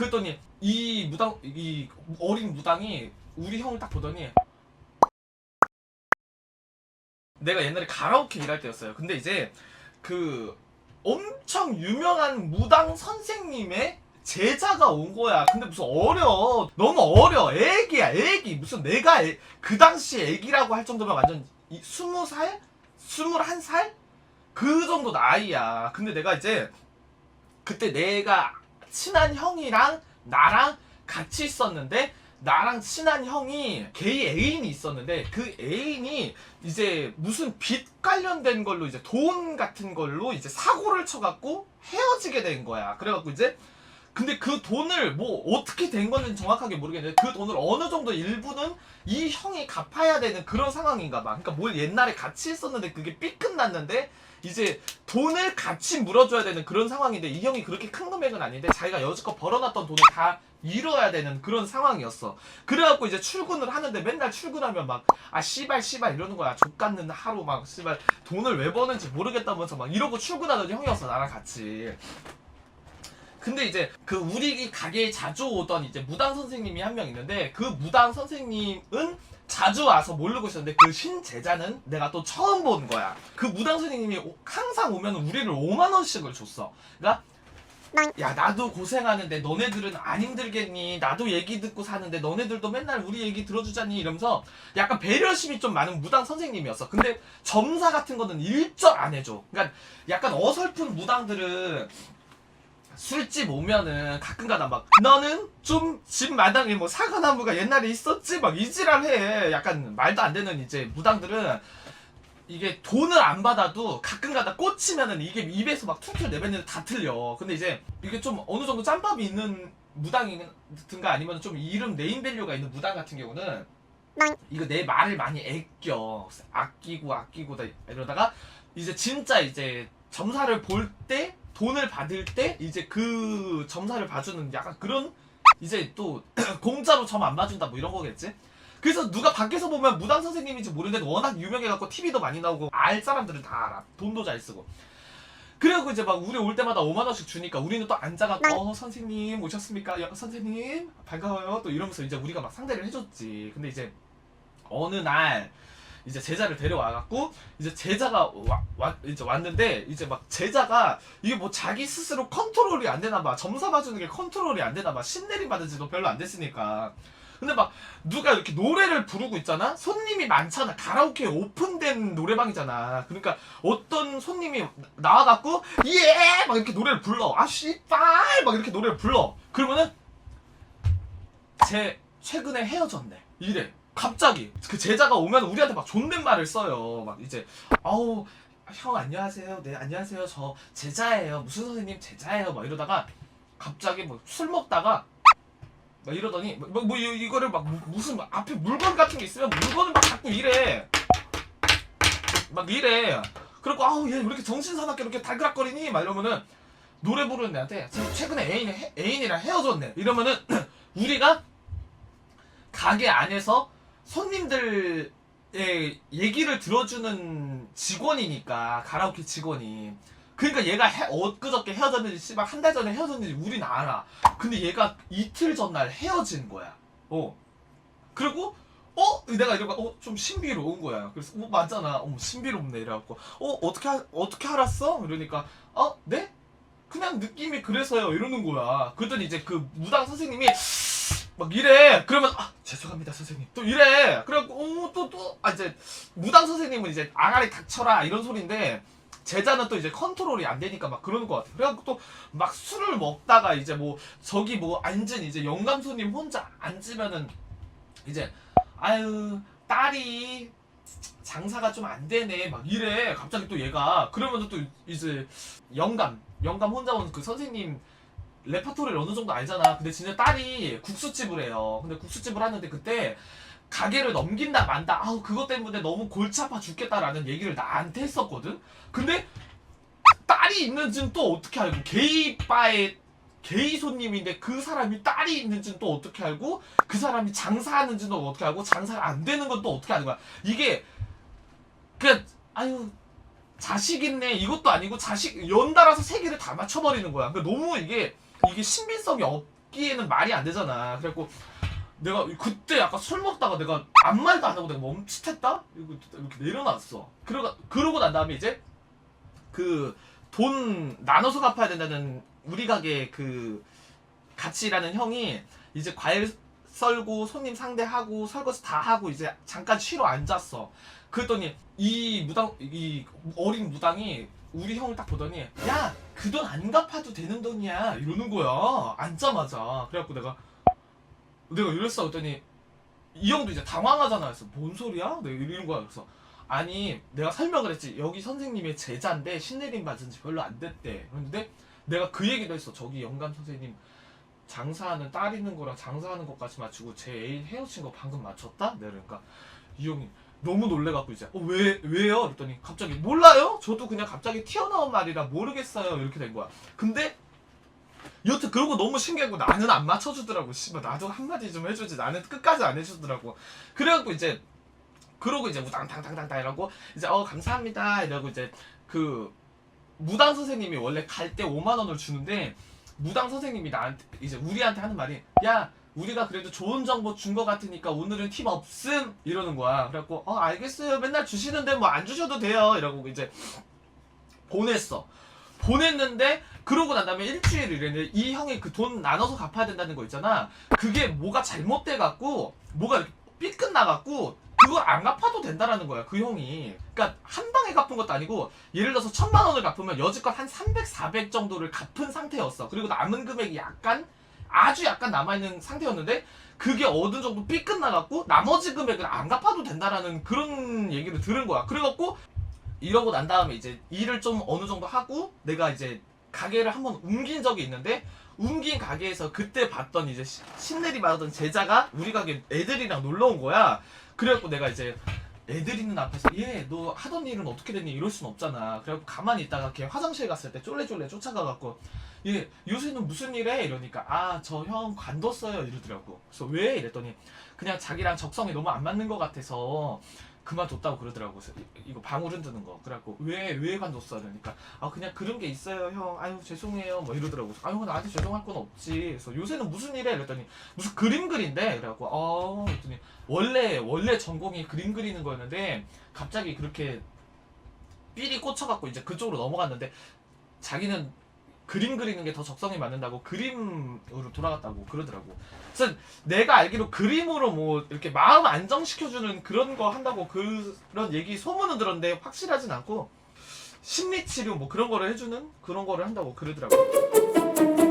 그랬더니 이 무당 이 어린 무당이 우리 형을 딱 보더니 내가 옛날에 가라오케 일할 때였어요. 근데 이제 그 엄청 유명한 무당 선생님의 제자가 온 거야. 근데 무슨 어려. 너무 어려. 애기야, 애기. 무슨 내가 애, 그 당시 애기라고 할 정도면 완전 이, 20살? 21살? 그 정도 나이야. 근데 내가 이제 그때 내가 친한 형이랑 나랑 같이 있었는데 나랑 친한 형이 게이 애인이 있었는데 그 애인이 이제 무슨 빚 관련된 걸로 이제 돈 같은 걸로 이제 사고를 쳐갖고 헤어지게 된 거야. 그래갖고 이제 근데 그 돈을 뭐 어떻게 된 건지는 정확하게 모르겠는데 그 돈을 어느 정도 일부는 이 형이 갚아야 되는 그런 상황인가 봐. 그러니까 뭘 옛날에 같이 했었는데 그게 삐끗났는데 이제 돈을 같이 물어줘야 되는 그런 상황인데 이 형이 그렇게 큰 금액은 아닌데 자기가 여지껏 벌어놨던 돈을 다 잃어야 되는 그런 상황이었어. 그래갖고 이제 출근을 하는데 맨날 출근하면 막 아 씨발 씨발 이러는 거야. 족같는 하루 막 씨발 돈을 왜 버는지 모르겠다면서 막 이러고 출근하던 형이었어 나랑 같이. 근데 이제 그 우리 가게에 자주 오던 이제 무당 선생님이 한 명 있는데 그 무당 선생님은 자주 와서 모르고 있었는데 그 신제자는 내가 또 처음 본 거야. 그 무당 선생님이 오- 항상 오면 우리를 5만 원씩을 줬어. 그러니까 야 나도 고생하는데 너네들은 안 힘들겠니? 나도 얘기 듣고 사는데 너네들도 맨날 우리 얘기 들어주자니 이러면서 약간 배려심이 좀 많은 무당 선생님이었어. 근데 점사 같은 거는 일절 안 해줘. 그러니까 약간 어설픈 무당들은 술집 오면은 가끔가다 막 너는 좀 집 마당에 뭐 사과나무가 옛날에 있었지? 막 이지랄해. 약간 말도 안 되는 이제 무당들은 이게 돈을 안 받아도 가끔가다 꽂히면은 이게 입에서 막 툴툴 내뱉는데 다 틀려. 근데 이제 이게 좀 어느 정도 짬밥이 있는 무당이든가 아니면 좀 이름 네임밸류가 있는 무당 같은 경우는 이거 내 말을 많이 아껴. 아끼고 아끼고 다 이러다가 이제 진짜 이제 점사를 볼 때 돈을 받을 때 이제 그 점사를 봐주는 약간 그런 이제 또 공짜로 점 안 봐준다 뭐 이런 거겠지? 그래서 누가 밖에서 보면 무당 선생님인지 모르는데 워낙 유명해갖고 TV도 많이 나오고 알 사람들은 다 알아. 돈도 잘 쓰고. 그래갖고 이제 막 우리 올 때마다 5만 원씩 주니까 우리는 또 앉아갖고 어 선생님 오셨습니까? 야, 선생님 반가워요. 또 이러면서 이제 우리가 막 상대를 해줬지. 근데 이제 어느 날 이제 제자를 데려와갖고 이제 제자가 와, 와- 이제 왔는데 이제 막 제자가 이게 뭐 자기 스스로 컨트롤이 안 되나 봐. 점사 봐주는 게 컨트롤이 안 되나 봐. 신내림 받은 지도 별로 안 됐으니까. 근데 막 누가 이렇게 노래를 부르고 있잖아? 손님이 많잖아. 가라오케 오픈된 노래방이잖아. 그러니까 어떤 손님이 나와갖고 예! 막 이렇게 노래를 불러. 아 씨발! 막 이렇게 노래를 불러. 그러면은 제 최근에 헤어졌네. 이래 갑자기 그 제자가 오면 우리한테 막 존댓말을 써요. 막 이제 아우 형 안녕하세요. 네 안녕하세요. 저 제자예요. 무슨 선생님? 제자예요. 막 이러다가 갑자기 뭐 술 먹다가 막 이러더니 뭐, 뭐, 뭐 이- 이거를 막 무- 무슨 막 앞에 물건 같은 게 있으면 물건을 막 자꾸 이래. 막 이래. 그리고 아우 얘 왜 이렇게 정신 사납게 이렇게 달그락거리니? 막 이러면은 노래 부르는 애한테 최근에 애인 애인이랑 헤어졌네. 이러면은 우리가 가게 안에서 손님들의 얘기를 들어주는 직원이니까 가라오케 직원이. 그러니까 얘가 해, 엊그저께 헤어졌는지 씨발 한 달 전에 헤어졌는지 우린 알아. 근데 얘가 이틀 전날 헤어진 거야. 어. 그리고 어? 내가 이러고 어 좀 신비로운 거야. 그래서 어 맞잖아. 어 신비롭네. 이래갖고 어 어떻게 하- 어떻게 알았어? 이러니까 어? 네? 그냥 느낌이 그래서요. 이러는 거야. 그랬더니 이제 그 무당 선생님이 막 이래. 그러면 아 죄송합니다 선생님. 또 이래. 그래갖고 어또또아 이제 무당 선생님은 이제 아가리 닥쳐라 이런 소리인데 제자는 또 이제 컨트롤이 안 되니까 막 그러는 것 같아 그래갖고 또 막 술을 먹다가 이제 뭐 저기 뭐 앉은 이제 영감 손님 혼자 앉으면은 이제 아유 딸이 장사가 좀 안 되네. 막 이래. 갑자기 또 얘가 그러면 또 이제 영감 영감 혼자 온 그 선생님 레퍼토리를 어느 정도 알잖아. 근데 진짜 딸이 국수집을 해요. 근데 국수집을 하는데 그때 가게를 넘긴다 만다. 아우 그것 때문에 너무 골치 아파 죽겠다라는 얘기를 나한테 했었거든. 근데 딸이 있는지는 또 어떻게 알고 게이 바에 게이 손님인데 그 사람이 딸이 있는지는 또 어떻게 알고 그 사람이 장사하는지는 또 어떻게 알고 장사가 안 되는 건 또 어떻게 아는 거야. 이게 그 아유 자식 있네 이것도 아니고 자식 연달아서 세 개를 다 맞춰버리는 거야. 그러니까 너무 이게 이게 신빙성이 없, 먹기에는 말이 안 되잖아. 그래갖고 내가 그때 약간 술 먹다가 내가 아무 말도 안 하고 내가 멈칫했다? 이거 이렇게 내려놨어. 그러고 그러고 난 다음에 이제 그 돈 나눠서 갚아야 된다는 우리 가게 그 같이 일하는 형이 이제 과일 썰고 손님 상대하고 설거지 다 하고 이제 잠깐 쉬러 앉았어. 그랬더니 이 무당 이 어린 무당이 우리 형을 딱 보더니 야 그 돈 안 갚아도 되는 돈이야. 이러는 거야. 앉자마자. 그래갖고 내가 내가 이랬어. 그랬더니 이 형도 이제 당황하잖아 그래서 뭔 소리야? 내가 이러는 거야. 그래서 아니 내가 설명을 했지. 여기 선생님의 제자인데 신내림 받은 지 별로 안 됐대. 그런데 내가 그 얘기도 했어. 저기 영감 선생님 장사하는 딸 있는 거랑 장사하는 것까지 맞추고 제 애인 헤어진 거 방금 맞췄다? 내가 그러니까 이 형이 너무 놀래갖고 이제 어 왜 왜요? 그랬더니 갑자기 몰라요? 저도 그냥 갑자기 튀어나온 말이라 모르겠어요. 이렇게 된 거야. 근데 여튼 그러고 너무 신기한 거 나는 안 맞춰주더라고. 씨발 나도 한마디 좀 해주지. 나는 끝까지 안 해주더라고. 그래갖고 이제 그러고 이제 무당탕탕탕탕 이러고 이제 어 감사합니다. 이러고 이제 그 무당 선생님이 원래 갈 때 5만 원을 주는데 무당 선생님이 나한테 이제 우리한테 하는 말이 야 우리가 그래도 좋은 정보 준 거 같으니까 오늘은 팁 없음 이러는 거야. 그래갖고 어 알겠어요. 맨날 주시는데 뭐 안 주셔도 돼요. 이러고 이제 보냈어. 보냈는데 그러고 난 다음에 일주일 이랬는데 이 형이 그 돈 나눠서 갚아야 된다는 거 있잖아. 그게 뭐가 잘못돼 갖고 뭐가 이렇게 삐끗 나갖고 그걸 안 갚아도 된다라는 거야 그 형이. 그러니까 한 방에 갚은 것도 아니고 예를 들어서 천만 원을 갚으면 여지껏 한 300, 400 정도를 갚은 상태였어. 그리고 남은 금액이 약간 아주 약간 남아있는 상태였는데 그게 어느 정도 삐끗 나갖고 나머지 금액을 안 갚아도 된다라는 그런 얘기를 들은 거야 그래갖고 이러고 난 다음에 이제 일을 좀 어느 정도 하고 내가 이제 가게를 한번 옮긴 적이 있는데 옮긴 가게에서 그때 봤던 이제 시- 신내리 받던 제자가 우리 가게 애들이랑 놀러 온 거야. 그래갖고 내가 이제 애들 있는 앞에서 얘 너 하던 일은 어떻게 됐니 이럴 순 없잖아. 그래갖고 가만히 있다가 걔 화장실 갔을 때 쫄래쫄래 쫓아가갖고 얘 요새는 무슨 일해 이러니까 아 저 형 관뒀어요 이러더라고. 그래서 왜 이랬더니 그냥 자기랑 적성이 너무 안 맞는 것 같아서 그만뒀다고 그러더라고. 이거 방울 흔드는 거. 그래갖고 왜 왜 관뒀어 이러니까 아 그냥 그런 게 있어요 형. 아유 죄송해요 뭐 이러더라고. 아유 나한테 죄송할 건 없지. 그래서 요새는 무슨 일해 이랬더니 무슨 그림 그린대. 그래갖고 어 그랬더니 원래 원래 전공이 그림 그리는 거였는데 갑자기 그렇게 삘이 꽂혀갖고 이제 그쪽으로 넘어갔는데 자기는 그림 그리는 게 더 적성이 맞는다고 그림으로 돌아갔다고 그러더라고. 그래서 내가 알기로 그림으로 뭐 이렇게 마음 안정시켜주는 그런 거 한다고 그런 얘기 소문은 들었는데 확실하진 않고 심리 치료 뭐 그런 거를 해주는 그런 거를 한다고 그러더라고.